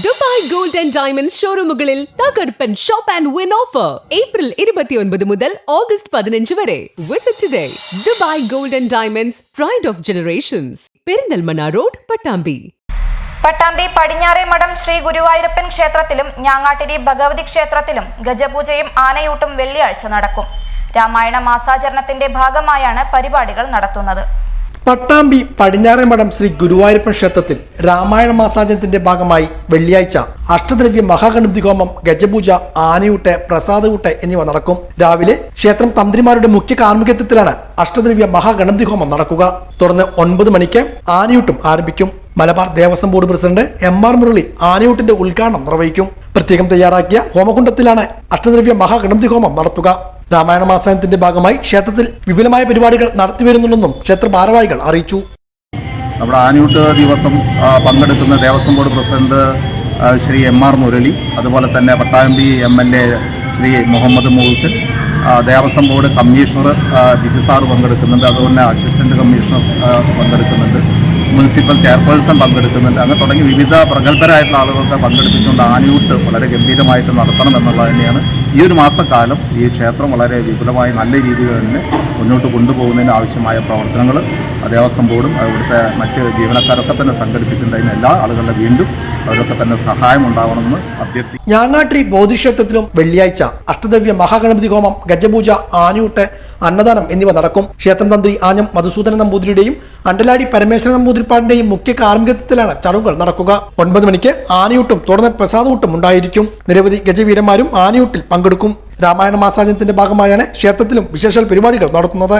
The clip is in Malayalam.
ദുബായ് ഗോൾഡ് ആൻഡ് ഡയമണ്ട് ഷോറൂമുകളിൽ തകർപ്പൻ shop and win offer. April ഇരുപത്തിയൊൻപത് മുതൽ ഓഗസ്റ്റ് പതിനഞ്ച് വരെ. Visit today Dubai gold and diamonds pride of generations Perinthalmanna road Pattambi. Pattambi പടിഞ്ഞാറേ മഠം ശ്രീ ഗുരുവായൂരപ്പൻ ക്ഷേത്രത്തിലും ഞാങ്ങാട്ടിരി ഭഗവതി ക്ഷേത്രത്തിലും ഗജപൂജയും ആനയൂട്ടും വെള്ളിയാഴ്ച നടക്കും. രാമായണ മാസാചരണത്തിന്റെ ഭാഗമായാണ് പരിപാടികൾ നടത്തുന്നത്. പട്ടാമ്പി പടിഞ്ഞാറേമഠം ശ്രീ ഗുരുവായൂരപ്പൻ ക്ഷേത്രത്തിൽ രാമായണ മാസാചരണത്തിന്റെ ഭാഗമായി വെള്ളിയാഴ്ച അഷ്ടദ്രവ്യ മഹാഗണപതി ഹോമം ഗജപൂജ ആനയൂട്ട് പ്രസാദകൂട്ട് എന്നിവ നടക്കും. രാവിലെ ക്ഷേത്രം തന്ത്രിമാരുടെ മുഖ്യ കാർമ്മികത്വത്തിലാണ് അഷ്ടദ്രവ്യ മഹാഗണപതി ഹോമം നടക്കുക. തുടർന്ന് ഒൻപത് മണിക്ക് ആനയൂട്ടും ആരംഭിക്കും. Malabar Devaswom board president M R Murali ആനയൂട്ടിന്റെ ഉദ്ഘാടനം നിർവഹിക്കും. പ്രത്യേകം തയ്യാറാക്കിയ ഹോമകുണ്ടത്തിലാണ് അഷ്ടദ്രവ്യ മഹാഗണപതി ഹോമം നടത്തുക. രാമായണ മാസാനത്തിന്റെ ഭാഗമായി ക്ഷേത്രത്തിൽ വിപുലമായ പരിപാടികൾ നടത്തിവരുന്നുണ്ടെന്നും ക്ഷേത്ര ഭാരവാഹികൾ അറിയിച്ചു. നമ്മുടെ ആനയൂട്ട് ദിവസം പങ്കെടുക്കുന്ന Devaswom board president Shri M R Murali അതുപോലെ തന്നെ Pattambi M L A Shri Muhammad Muhsin Devaswom board commissioner Biju sir പങ്കെടുക്കുന്നുണ്ട് അതുപോലെ അസിസ്റ്റന്റ് കമ്മീഷണർ പങ്കെടുക്കുന്നുണ്ട്. മുനിസിപ്പൽ ചെയർപേഴ്സൺ പങ്കെടുക്കുന്നുണ്ട്. അങ്ങനെ തുടങ്ങി വിവിധ പ്രഗത്ഭരായിട്ടുള്ള ആളുകൾക്ക് പങ്കെടുപ്പിച്ചുകൊണ്ട് ആനയൂട്ട് വളരെ ഗംഭീരമായിട്ട് നടത്തണം എന്നുള്ളത് തന്നെയാണ് ഈ ഒരു മാസക്കാലം ഈ ക്ഷേത്രം വളരെ വിപുലമായി നല്ല രീതിയിൽ തന്നെ മുന്നോട്ട് കൊണ്ടുപോകുന്നതിന് ആവശ്യമായ പ്രവർത്തനങ്ങൾ ദേവസ്വം ബോർഡും അവിടുത്തെ മറ്റ് ജീവനക്കാരൊക്കെ തന്നെ സംഘടിപ്പിച്ചിട്ടുണ്ട്. അതിന് എല്ലാ ആളുകളുടെ വീണ്ടും അവരൊക്കെ തന്നെ സഹായം ഉണ്ടാവണമെന്ന് അഭ്യർത്ഥിക്കും ഞാങ്ങാട്ടി ബോധിക്ഷേത്രത്തിലും വെള്ളിയാഴ്ച അഷ്ടദ്രവ്യ മഹാഗണപതി ഹോമം ഗജപൂജ ആനയൂട്ട് അന്നദാനം എന്നിവ നടക്കും. ക്ഷേത്രം തന്ത്രി ആഞ്ഞം മധുസൂദന നമ്പൂതിരിയുടെയും അണ്ടലാടി പരമേശ്വരൻ നമ്പൂതിരിപ്പാടിന്റെയും മുഖ്യ കാർമ്മികത്വത്തിലാണ് ചടങ്ങുകൾ നടക്കുക. ഒൻപത് മണിക്ക് ആനയൂട്ടും തുടർന്ന് പ്രസാദൂട്ടും ഉണ്ടായിരിക്കും. നിരവധി ഗജവീരന്മാരും ആനയൂട്ടിൽ പങ്കെടുക്കും. രാമായണ മാസാചരണത്തിന്റെ ഭാഗമായാണ് ക്ഷേത്രത്തിലും വിശേഷ പരിപാടികൾ നടത്തുന്നത്